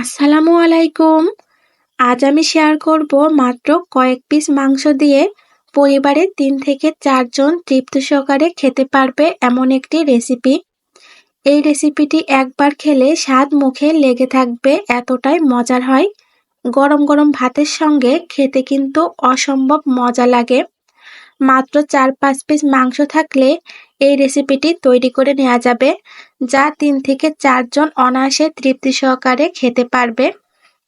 আসসালামু আলাইকুম। আজ আমি শেয়ার করব মাত্র কয়েক পিস মাংস দিয়ে পরিবারের তিন থেকে চারজন তৃপ্তি সহকারে খেতে পারবে এমন একটি রেসিপি এই রেসিপিটি একবার খেলে স্বাদ মুখে লেগে থাকবে, এতটাই মজার হয়। গরম গরম ভাতের সঙ্গে খেতে কিন্তু অসম্ভব মজা লাগে। মাত্র চার পাঁচ পিস মাংস থাকলে এই রেসিপিটি তৈরি করে নেওয়া যাবে, যা তিন থেকে চারজন অনায়াসে তৃপ্তি সহকারে খেতে পারবে।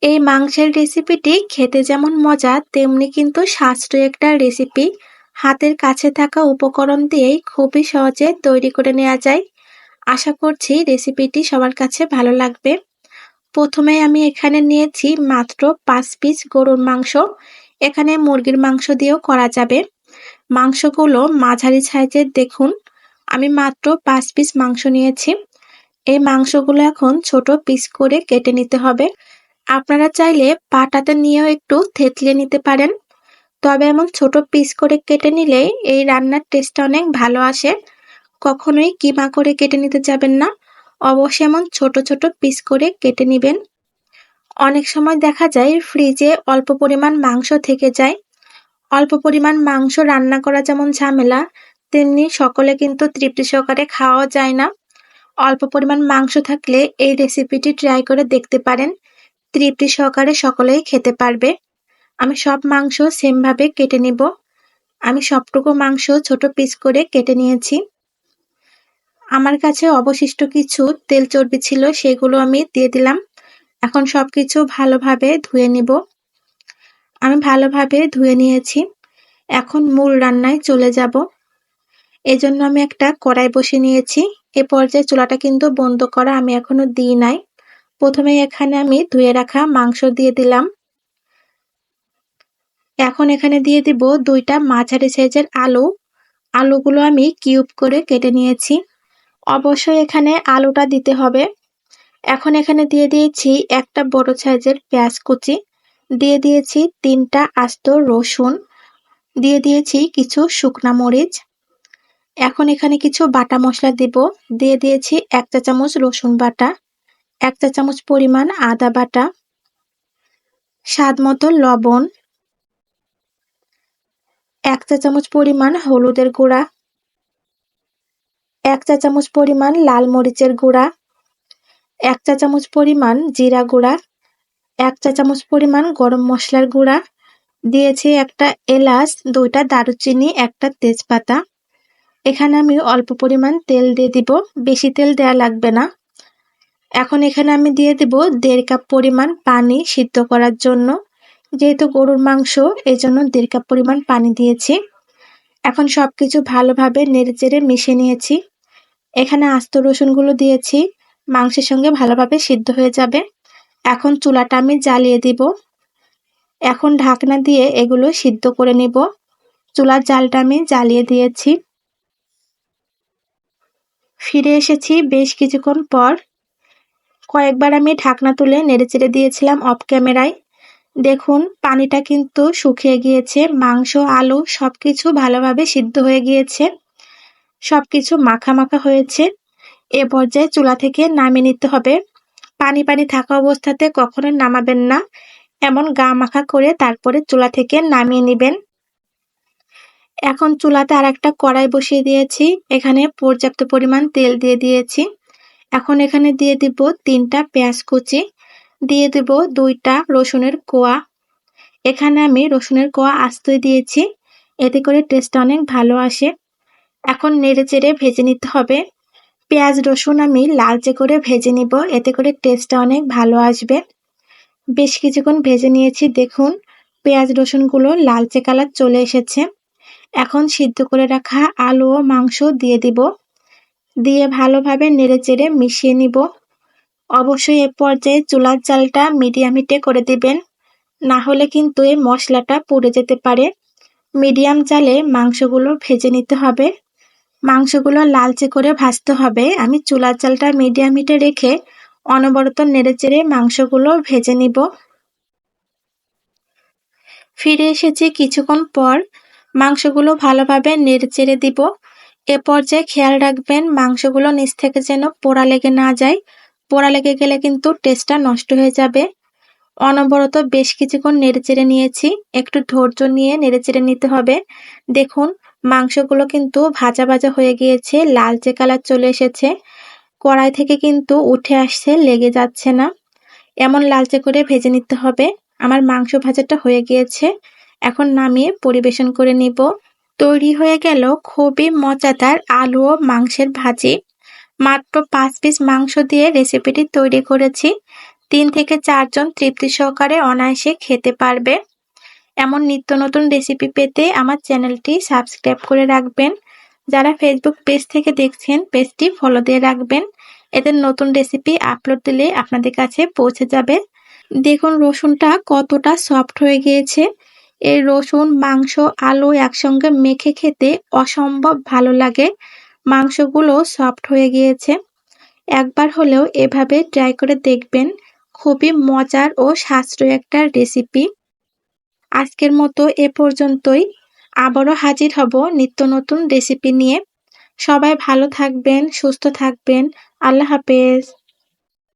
এই মাংসের রেসিপিটি খেতে যেমন মজা, তেমনি কিন্তু সাশ্রয়ী একটা রেসিপি হাতের কাছে থাকা উপকরণ দিয়েই খুবই সহজে তৈরি করে নেওয়া যায়। আশা করছি রেসিপিটি সবার কাছে ভালো লাগবে। প্রথমে আমি এখানে নিয়েছি মাত্র পাঁচ পিস গরুর মাংস। এখানে মুরগির মাংস দিয়েও করা যাবে। মাংসগুলো মাঝারি সাইজের দেখুন। আমি মাত্র পাঁচ পিস মাংস নিয়েছি। এই মাংসগুলো এখন ছোট পিস করে কেটে নিতে হবে। আপনারা চাইলে পাটাতে নিয়েও একটু থেতলে নিতে পারেন। তবে এমন ছোট পিস করে কেটে নিলে এই রান্নার টেস্টটা অনেক ভালো আসে। কখনোই কিমা করে কেটে নিতে যাবেন না। অবশ্যই এমন ছোট ছোট পিস করে কেটে নেবেন। অনেক সময় দেখা যায় ফ্রিজে অল্প পরিমাণ মাংস থেকে যায়। অল্প পরিমাণ মাংস রান্না করা যেমন ঝামেলা, তেমনি সকলে কিন্তু তৃপ্তি সহকারে খাওয়া যায় না। অল্প পরিমাণ মাংস থাকলে এই রেসিপিটি ট্রাই করে দেখতে পারেন, তৃপ্তি সহকারে সকলেই খেতে পারবে। আমি সব মাংস সেমভাবে কেটে নিব। আমি সবটুকু মাংস ছোট পিস করে কেটে নিয়েছি। আমার কাছে অবশিষ্ট কিছু তেল চর্বি ছিল, সেগুলো আমি দিয়ে দিলাম। এখন সব কিছু ভালোভাবে ধুয়ে নিব। আমি ভালোভাবে ধুয়ে নিয়েছি। এখন মূল রান্নায় চলে যাব। এজন্য আমি একটা কড়াই বসে নিয়েছি। এ পর্যায়ে চুলাটা কিন্তু বন্ধ করা আমি এখনও দিই নাই। প্রথমে এখানে আমি ধুয়ে রাখা মাংস দিয়ে দিলাম। এখন এখানে দিয়ে দিব দুইটা মাঝারি সাইজের আলু। আলুগুলো আমি কিউব করে কেটে নিয়েছি। অবশ্যই এখানে আলুটা দিতে হবে। এখন এখানে দিয়ে দিয়েছি একটা বড় সাইজের পেঁয়াজ কুচি। দিয়ে দিয়েছি তিনটা আস্ত রসুন, দিয়ে দিয়েছি কিছু শুকনা মরিচ। এখন এখানে কিছু বাটা মশলা দিব। দিয়ে দিয়েছি এক চা চামচ রসুন বাটা, এক চা চামচ পরিমাণ আদা বাটা, স্বাদ মতো লবণ, এক চা চামচ পরিমাণ হলুদের গুঁড়া, এক চা চামচ পরিমাণ লাল মরিচের গুঁড়া, এক চা চামচ পরিমাণ জিরা গুঁড়া এক চা চামচ পরিমাণ গরম মশলার গুঁড়া, দিয়েছি একটা এলাচ, দুইটা দারুচিনি, একটা তেজপাতা। এখানে আমি অল্প পরিমাণ তেল দিয়ে দিব, বেশি তেল দেয়া লাগবে না। এখন এখানে আমি দিয়ে দিব দেড় কাপ পরিমাণ পানি সিদ্ধ করার জন্য। যেহেতু গরুর মাংস এই জন্য দেড় কাপ পরিমাণ পানি দিয়েছি। এখন সব কিছু ভালোভাবে নেড়ে চেড়ে মিশিয়ে নিয়েছি। এখানে আস্ত রসুনগুলো দিয়েছি, মাংসের সঙ্গে ভালোভাবে সিদ্ধ হয়ে যাবে। এখন চুলাটা আমি জ্বালিয়ে দিব। এখন ঢাকনা দিয়ে এগুলো সিদ্ধ করে নিব। চুলার জালটা আমি জ্বালিয়ে দিয়েছি। ফিরে এসেছি বেশ কিছুক্ষণ পর। কয়েকবার আমি ঢাকনা তুলে নেড়েচেড়ে দিয়েছিলাম অফ ক্যামেরায়। দেখুন, পানিটা কিন্তু শুকিয়ে গিয়েছে, মাংস, আলু সব কিছু ভালোভাবে সিদ্ধ হয়ে গিয়েছে। সব কিছু মাখা মাখা হয়েছে। এ পর্যায়ে চুলা থেকে নামিয়ে নিতে হবে। পানি পানি থাকা অবস্থাতে কখনোই নামাবেন না। এমন গা মাখা করে তারপরে চুলা থেকে নামিয়ে নেবেন। এখন চুলাতে আর একটা কড়াই বসিয়ে দিয়েছি। এখানে পর্যাপ্ত পরিমাণ তেল দিয়ে দিয়েছি। এখন এখানে দিয়ে দিব তিনটা পেঁয়াজ কুচি। দিয়ে দিব দুইটা রসুনের কোয়া। এখানে আমি রসুনের কোয়া আস্তই দিয়েছি। এতে করে টেস্ট অনেক ভালো আসে। এখন নেড়ে চেড়ে ভেজে নিতে হবে। পেঁয়াজ রসুন আমি লালচে করে ভেজে নিব, এতে করে টেস্টটা অনেক ভালো আসবে। বেশ কিছুক্ষণ ভেজে নিয়েছি, দেখুন, পেঁয়াজ রসুনগুলো লালচে কালার চলে এসেছে। এখন সিদ্ধ করে রাখা আলু ও মাংস দিয়ে দিব। দিয়ে ভালোভাবে নেড়েচেড়ে মিশিয়ে নিব। অবশ্যই এ পর্যায়ে চুলার চালটা মিডিয়াম হিটে করে দিবেন। না হলে কিন্তু এই মশলাটা পুড়ে যেতে পারে। মিডিয়াম চালে মাংসগুলো ভেজে নিতে হবে। মাংসগুলো লালচে করে ভাজতে হবে। আমি চুলার চালটা মিডিয়াম হিটে রেখে অনবরত নেড়েচেড়ে মাংসগুলো ভেজে নিব। ফিরে এসেছি কিছুক্ষণ পর মাংসগুলো ভালোভাবে নেড়েচেড়ে দিব। এ পর্যায়ে খেয়াল রাখবেন মাংসগুলো নিচ থেকে যেন পোড়া লেগে না যায়। পোড়া লেগে গেলে কিন্তু টেস্টটা নষ্ট হয়ে যাবে। অনবরত বেশ কিছুক্ষণ নেড়েচেড়ে নিয়েছি। একটু ধৈর্য নিয়ে নেড়েচেড়ে নিতে হবে। দেখুন মাংসগুলো কিন্তু ভাজা ভাজা হয়ে গিয়েছে, লালচে কালার চলে এসেছে। কড়াই থেকে কিন্তু উঠে আসছে, লেগে যাচ্ছে না। এমন লালচে করে ভেজে নিতে হবে। আমার মাংস ভাজাটা হয়ে গিয়েছে। এখন নামিয়ে পরিবেশন করে নিব। তৈরি হয়ে গেল খুবই মজাদার আলু ও মাংসের ভাজি। মাত্র পাঁচ পিস মাংস দিয়ে রেসিপিটি তৈরি করেছি। তিন থেকে চারজন তৃপ্তি সহকারে অনায়াসে খেতে পারবে। এমন নিত্য নতুন রেসিপি পেতে আমার চ্যানেলটি সাবস্ক্রাইব করে রাখবেন। যারা ফেসবুক পেজ থেকে দেখছেন পেজটি ফলো দিয়ে রাখবেন। এদের নতুন রেসিপি আপলোড দিলে আপনাদের কাছে পৌঁছে যাবে। দেখুন রসুনটা কতটা সফট হয়ে গিয়েছে। এই রসুন, মাংস, আলু একসঙ্গে মেখে খেতে অসম্ভব ভালো লাগে। মাংসগুলো সফট হয়ে গিয়েছে। একবার হলেও এভাবে ট্রাই করে দেখবেন। খুবই মজার ও সাশ্রয়ী একটা রেসিপি আজকের মতো এ পর্যন্তই। আবারও হাজির হব নিত্য নতুন রেসিপি নিয়ে। সবাই ভালো থাকবেন, সুস্থ থাকবেন। আল্লাহ হাফেজ।